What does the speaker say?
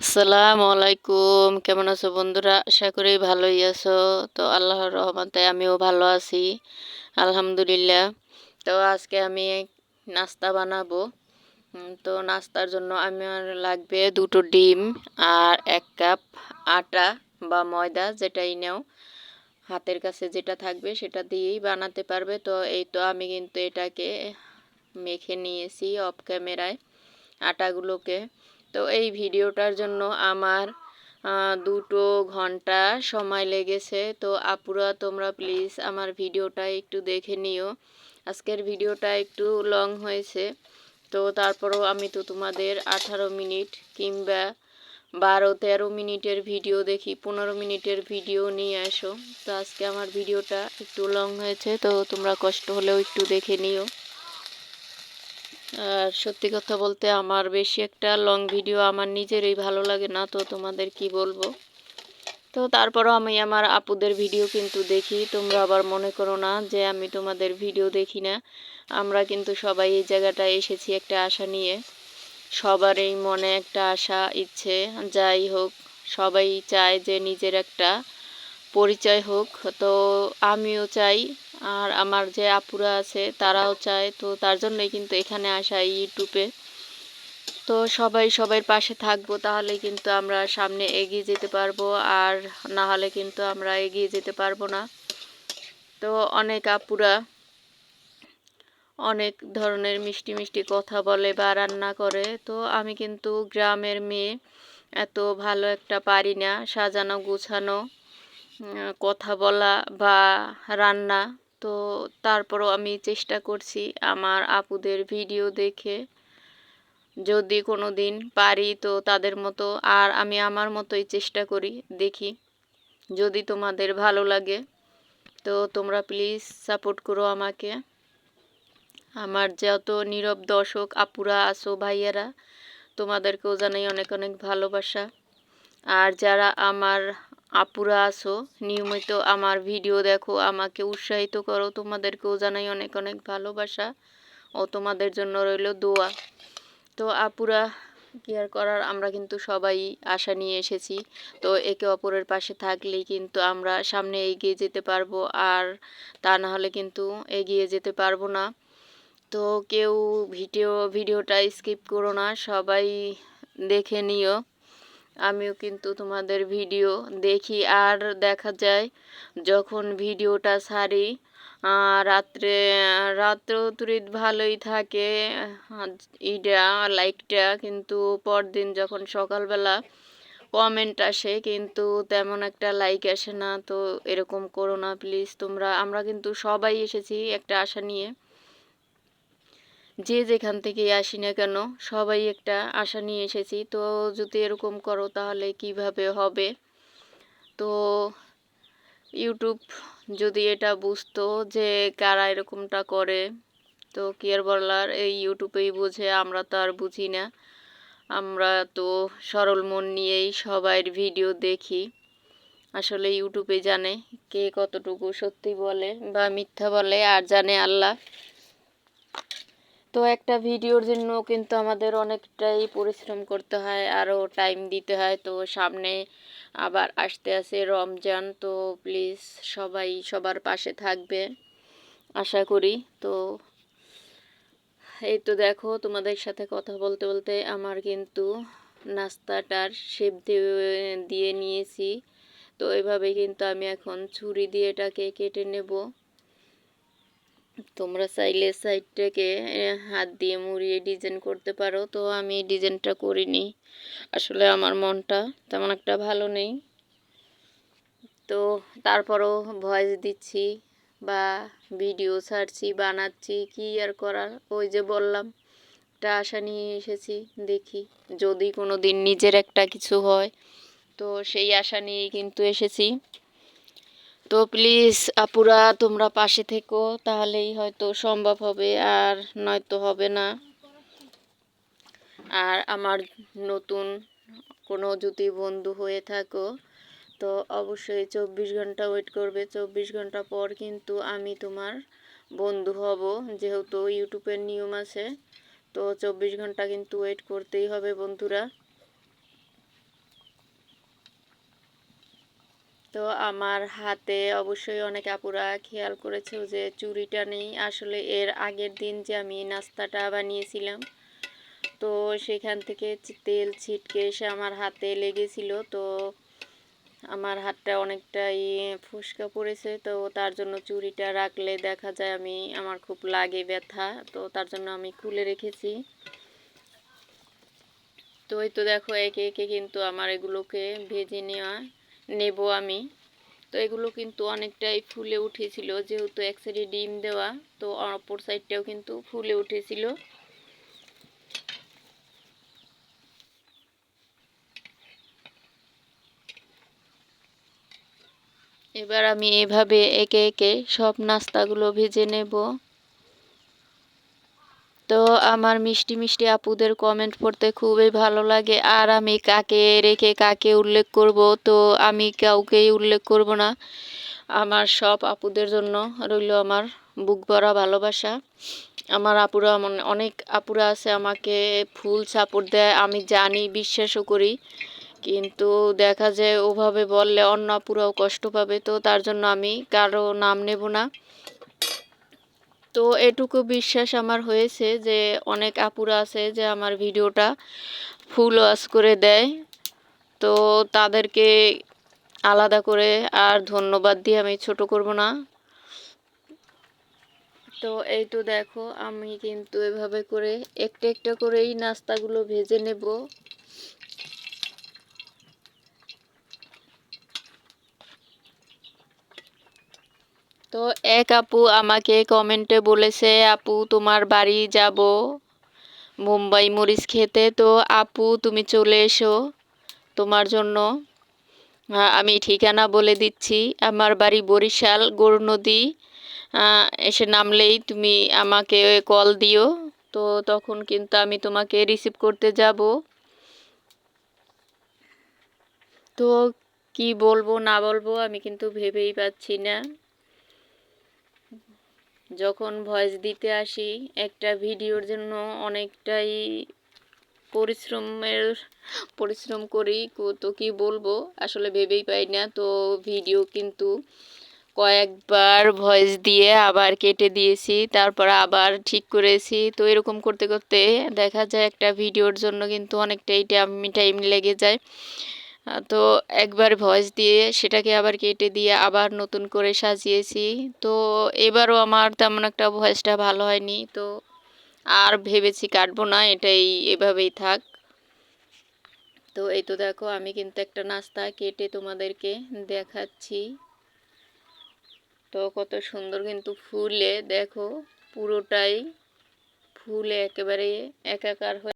আসসালামু আলাইকুম। কেমন আছো বন্ধুরা? আশা করি ভালোই আছো। তো আল্লাহর রহমতে আমিও ভালো আছি। আলহামদুলিল্লাহ। তো আজকে আমি নাস্তা বানাবো। তো নাস্তার জন্য আমার লাগবে দুটো ডিম আর এক কাপ আটা বা ময়দা যেটাই নাও। হাতের কাছে যেটা থাকবে সেটা দিয়েই বানাতে পারবে। তো এই তো আমি কিন্তু এটাকে মেখে নিয়েছি অফ ক্যামেরায় আটাগুলোকে। তো এই ভিডিওটার জন্য আমার দুটো ঘণ্টা সময় লেগেছে। তো আপুরা, তোমরা প্লিজ আমার ভিডিওটা একটু দেখে নিও। আজকের ভিডিওটা একটু লং হয়েছে। তো তারপরেও আমি তো তোমাদের আঠারো মিনিট কিংবা বারো, তেরো মিনিটের ভিডিও দেখি, পনেরো মিনিটের ভিডিও নিয়ে আসো। তো আজকে আমার ভিডিওটা একটু লং হয়েছে, তো তোমরা কষ্ট হলেও একটু দেখে নিও। আর সত্যি কথা বলতে আমার বেশি একটা লং ভিডিও আমার নিজেরই ভালো লাগে না, তো তোমাদের কি বলব? তো তারপরও আমি আমার আপুদের ভিডিও কিন্তু দেখি, তোমরা আবার মনে করো না যে আমি তোমাদের ভিডিও দেখি না। আমরা কিন্তু সবাই এই জায়গাটায় এসেছি একটা আশা নিয়ে। সবারই মনে একটা আশা, ইচ্ছে, যাই হোক, সবাই চায় যে নিজের একটা পরিচয় হোক, তো আমিও চাই। আর আমার যে আপুরা আছে, তারাও চায়। তো তার জন্যই কিন্তু এখানে আসা ইউটিউবে। তো সবাই সবার পাশে থাকব, তাহলে কিন্তু আমরা সামনে এগিয়ে যেতে পারব। আর না হলে কিন্তু আমরা এগিয়ে যেতে পারব না। তো অনেক আপুরা অনেক ধরনের মিষ্টি মিষ্টি কথা বলে বা রান্না করে। তো আমি কিন্তু গ্রামের মেয়ে, এত ভালো একটা পারি না, সাজানো গুছানো। কথা বলা বা রান্না, তো তারপরও আমি চেষ্টা করছি আমার আপুদের ভিডিও দেখে। যদি কোনো দিন পারি, তো তাদের মতো আর আমি আমার মতোই চেষ্টা করি, দেখি। যদি তোমাদের ভালো লাগে, তো তোমরা প্লিজ সাপোর্ট করো আমাকে। আমার যত নীরব দর্শক, আপুরা আসো ভাইয়ারা, তোমাদেরকেও জানাই অনেক অনেক ভালোবাসা। আর যারা আমার আপুরা আসো নিয়মিত আমার ভিডিও দেখো, আমাকে উৎসাহিত করো, তোমাদেরকেও জানাই অনেক অনেক ভালোবাসা ও তোমাদের জন্য রইল দোয়া। তো আপুরা, কি আর করার, আমরা কিন্তু সবাই আশা নিয়ে এসেছি। তো একে অপরের পাশে থাকলেই কিন্তু আমরা সামনে এগিয়ে যেতে পারব, আর তা না হলে কিন্তু এগিয়ে যেতে পারব না। তো কেউ ভিডিও, ভিডিওটা স্কিপ করো না, সবাই দেখে নিও। আমিও কিন্তু তোমাদের ভিডিও দেখি। আর দেখা যায় যখন ভিডিওটা আহ, রাত্রে রাত্রেও তুরিত ভালোই থাকে। ইটা লাইকটা কিন্তু পরদিন যখন সকালবেলা কমেন্ট আসে কিন্তু তেমন একটা লাইক আসে না। তো এরকম করো না প্লিজ তোমরা। আমরা কিন্তু সবাই এসেছি একটা আশা নিয়ে। যে যেখান থেকে আসি না কেন, সবাই একটা আশা নিয়ে এসেছি। তো যদি এরকম করো তাহলে কীভাবে হবে? তো ইউটিউব যদি এটা বুঝতো যে কারা এরকমটা করে, তো কি আর বলার? এই ইউটিউবেই বুঝে, আমরা তো আর বুঝি না। আমরা তো সরল মন নিয়েই সবার ভিডিও দেখি। আসলে ইউটিউবে জানে কে কতটুকু সত্যি বলে বা মিথ্যা বলে, আর জানে আল্লাহ। তো একটা ভিডিওর জন্য কিন্তু আমাদের অনেকটাই পরিশ্রম করতে হয় আরও টাইম দিতে হয়। তো সামনে আবার আসতে আসে রমজান, তো প্লিজ সবাই সবার পাশে থাকবে, আশা করি। তো এই তো দেখো, তোমাদের সাথে কথা বলতে বলতে আমার কিন্তু নাস্তাটার শেপ দিয়ে দিয়ে নিয়েছি। তো এভাবে কিন্তু আমি এখন ছুরি দিয়ে এটাকে কেটে নেব। তোমরা চাইলে সাইডটাকে হাত দিয়ে মুড়িয়ে ডিজাইন করতে পারো। তো আমি ডিজাইনটা করিনি। আসলে আমার মনটা তেমন একটা ভালো নেই। তো তারপরও ভয়েস দিচ্ছি বা ভিডিও ছাড়ছি, বানাচ্ছি, কি আর করার? ওই যে বললাম, একটা আশা নিয়ে এসেছি, দেখি। যদি কোনো দিন নিজের একটা কিছু হয়, তো সেই আশা নিয়েই কিন্তু এসেছি। তো প্লিজ আপুরা, তোমরা পাশে থেকো, তাহলেই হয়তো সম্ভব হবে, আর নয়তো হবে না। আর আমার নতুন কোনো যদি বন্ধু হয়ে থাকো, তো অবশ্যই চব্বিশ ঘণ্টা ওয়েট করবে। চব্বিশ ঘণ্টা পর কিন্তু আমি তোমার বন্ধু হব, যেহেতু ইউটিউবের নিয়ম আছে, তো চব্বিশ ঘণ্টা কিন্তু ওয়েট করতেই হবে বন্ধুরা। তো আমার হাতে অবশ্যই অনেক আপুরা খেয়াল করেছে যে চুড়িটা নেই। আসলে এর আগের দিন যে আমি নাস্তাটা বানিয়েছিলাম, তো সেখান থেকে তেল ছিটকে এসে আমার হাতে লেগেছিল। তো আমার হাতটা অনেকটাই ফুসকা পড়েছে, তো তার জন্য চুড়িটা রাখলে দেখা যায় আমি, আমার খুব লাগে ব্যথা, তো তার জন্য আমি খুলে রেখেছি। তো এই তো দেখো, একে একে কিন্তু আমার এগুলোকে ভেজে নেওয়া নেব আমি। তো এগুলো কিন্তু অনেকটাই ফুলে উঠেছিল, যেহেতু এক সাইডে ডিম দেওয়া, তো অপর সাইডটাও কিন্তু ফুলে উঠেছিল। এবার আমি এভাবে একে একে সব নাস্তাগুলো ভেজে নেব। তো আমার মিষ্টি মিষ্টি আপুদের কমেন্ট পড়তে খুবই ভালো লাগে। আর আমি কাকে রেখে কাকে উল্লেখ করব, তো আমি কাউকেই উল্লেখ করব না। আমার সব আপুদের জন্য রইল আমার বুক ভরা ভালোবাসা। আমার আপুরা অনেক আপুরা আছে, আমাকে ফুল সাপোর্ট দেয়, আমি জানি, বিশ্বাসও করি। কিন্তু দেখা যায় ওভাবে বললে অন্য আপুরাও কষ্ট পাবে, তো তার জন্য আমি কারও নাম নেব না। তো এটুকু বিশ্বাস আমার হয়েছে যে অনেক আপুরা আছে যে আমার ভিডিওটা ফুল ওয়াশ করে দেয়। তো তাদেরকে আলাদা করে আর ধন্যবাদ দিয়ে আমি ছোট করব না। তো এই তো দেখো, আমি কিন্তু এভাবে করে একটা একটা করেই নাস্তাগুলো ভেজে নেব। তো এক আপু আমাকে কমেন্টে বলেছে, আপু, তোমার বাড়ি যাব। মুম্বাই মরিচ খেতে। তো আপু, তুমি চলে এসো। তোমার জন্য আমি ঠিকানা বলে দিচ্ছি। আমার বাড়ি বরিশাল, গরু নদী। এসে নামলেই তুমি আমাকে কল দিও। তো তখন কিন্তু আমি তোমাকে রিসিভ করতে যাব। তো কি বলব, না বলব আমি কিন্তু ভেবেই পাচ্ছি না। যখন ভয়েস দিতে আসি, একটা ভিডিওর জন্য অনেকটাই পরিশ্রমের, পরিশ্রম করি তো কি বলব? আসলে ভেবেই পাই না। তো ভিডিও কিন্তু কয়েকবার ভয়েস দিয়ে আবার কেটে দিয়েছি, তারপর আবার ঠিক করেছি। তো এরকম করতে করতে দেখা যায় একটা ভিডিওর জন্য কিন্তু অনেকটাই টাইম টাইম লেগে যায়। তো একবার ভয়েস দিয়ে সেটাকে আবার কেটে দিয়ে আবার নতুন করে সাজিয়েছি। তো এবারও আমার তেমন একটা ভয়েসটা ভালো হয়নি। তো আর ভেবেছি কাটবো না, এটাই এভাবেই থাক। তো এই তো দেখো, আমি কিন্তু একটা নাস্তা কেটে তোমাদেরকে দেখাচ্ছি। তো কত সুন্দর কিন্তু ফুলে, দেখো, পুরোটাই ফুলে একেবারে একাকার হয়ে